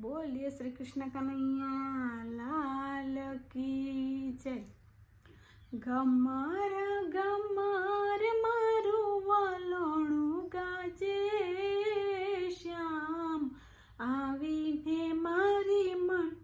બોલીએ શ્રી કૃષ્ણ કનૈયા, લાલ કી જય. ગમર ગમર મારું વાલોણું ગાજે શ્યામ. આવીને મારી મટુકી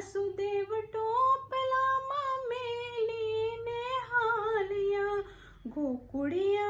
વાસુદેવ ટોપલામાં મેલીને હાલ્યા. ગોકુળિયામાં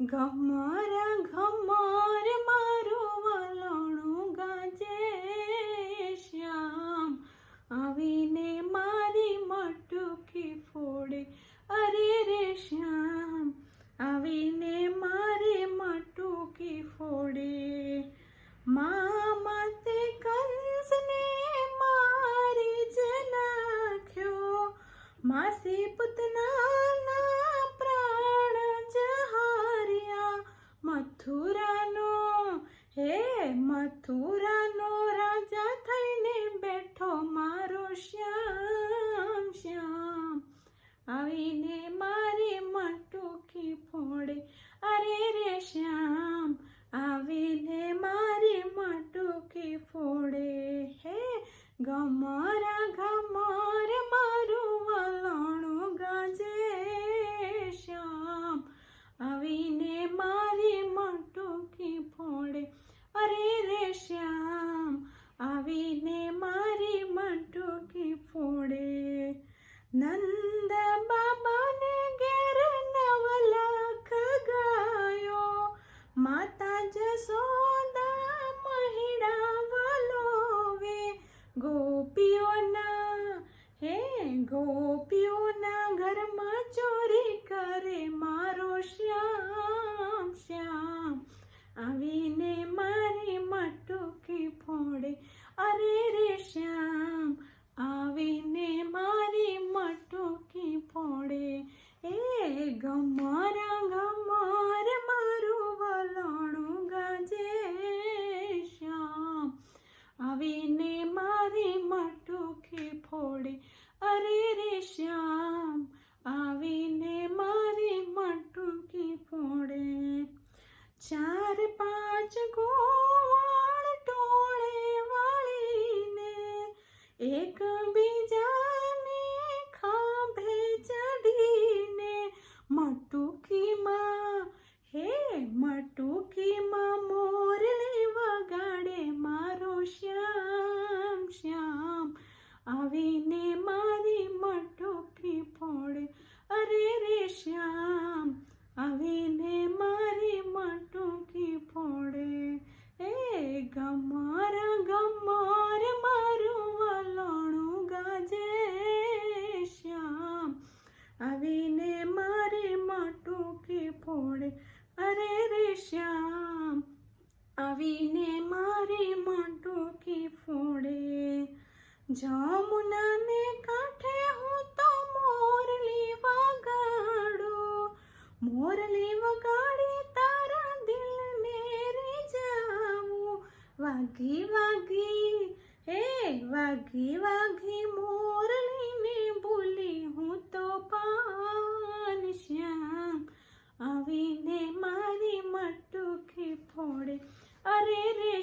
ઘમર ઘમર મથુરાનો રાજા થઈને બેઠો મારો શ્યામ શ્યામ. આવીને મારી મટુકી ફોડે. અરે રે શ્યામ, આવીને મારી મટુકી ફોડે. હે ગમારા આવીને મારી મટુકી ફોડે. નંદ બાબાને ઘેર નવ લાખ ગાયો. માતા જસોદા મહિડા વલોવે. ગોપીઓના, હે ગોપીઓના ઘરમાં ચોરી કરે મારો શ્યામ શ્યામ. આવીને અરે રે શ્યામ, આવીને મારી મટુકી ફોડે. એ ગમર ગમર, મારું વલણું ગાજે શ્યામ. આવીને મારી મટુકી ફોડે. અરે રે શ્યામ, આવીને મારી મટુકી ફોડે. ચાર પાંચ ગોવાળ આવીને મારી મટુકી ફોડે? જમુનાને કાંઠે હું તો મોરલી વગાડો. મોરલી વગાડી તારા દિલને રીઝાવું વાઘી વાગી હે વાઘી વાગી મોરલીને ભૂલી હું તો પાન શ્યામ. આવીને મારી મટુકી ફોડે? અરે રે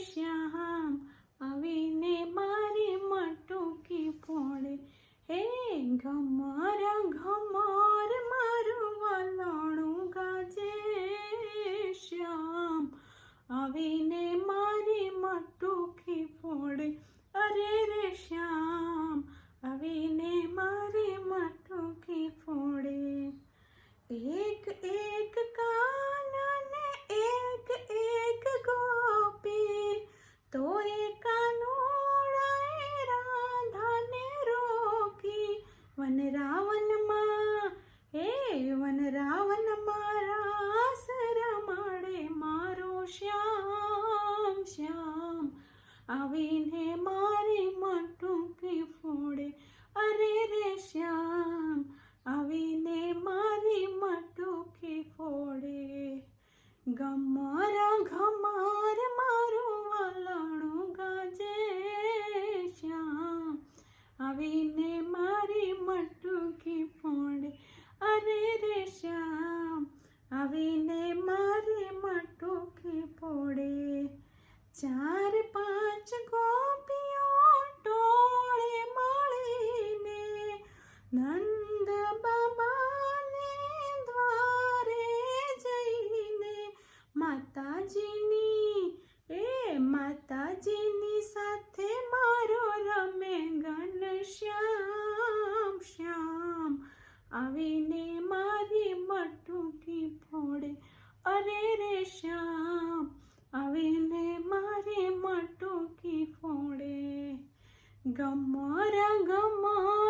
અરે રે શ્યામ આવીને મારી મટુકી ફોડે. ગમર ગમર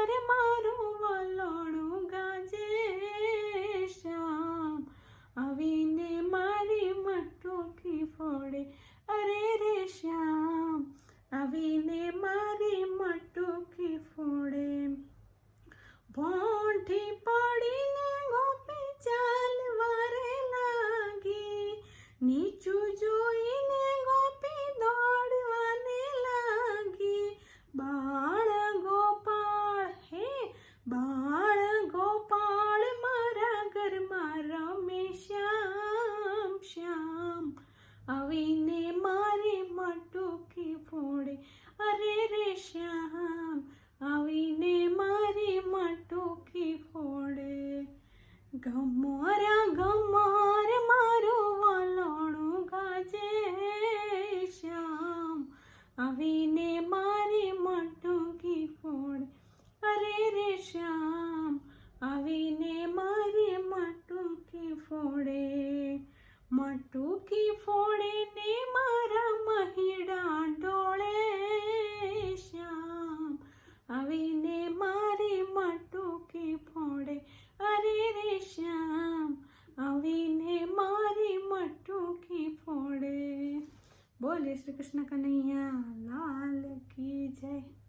આવીને મારી મટુકી ફોડ. અરે રે શ્યામ, આવીને મારી મટુકી ફોડે. મટુકી ફોડે ને મારા મહિડા ડોળે શ્યામ, આવીને મારી મટુકી ફોડે. અરે રે શ્યામ, આવીને મારી મટુકી ફોડે. બોલે શ્રી કૃષ્ણ કનૈયા. લાલ કી જય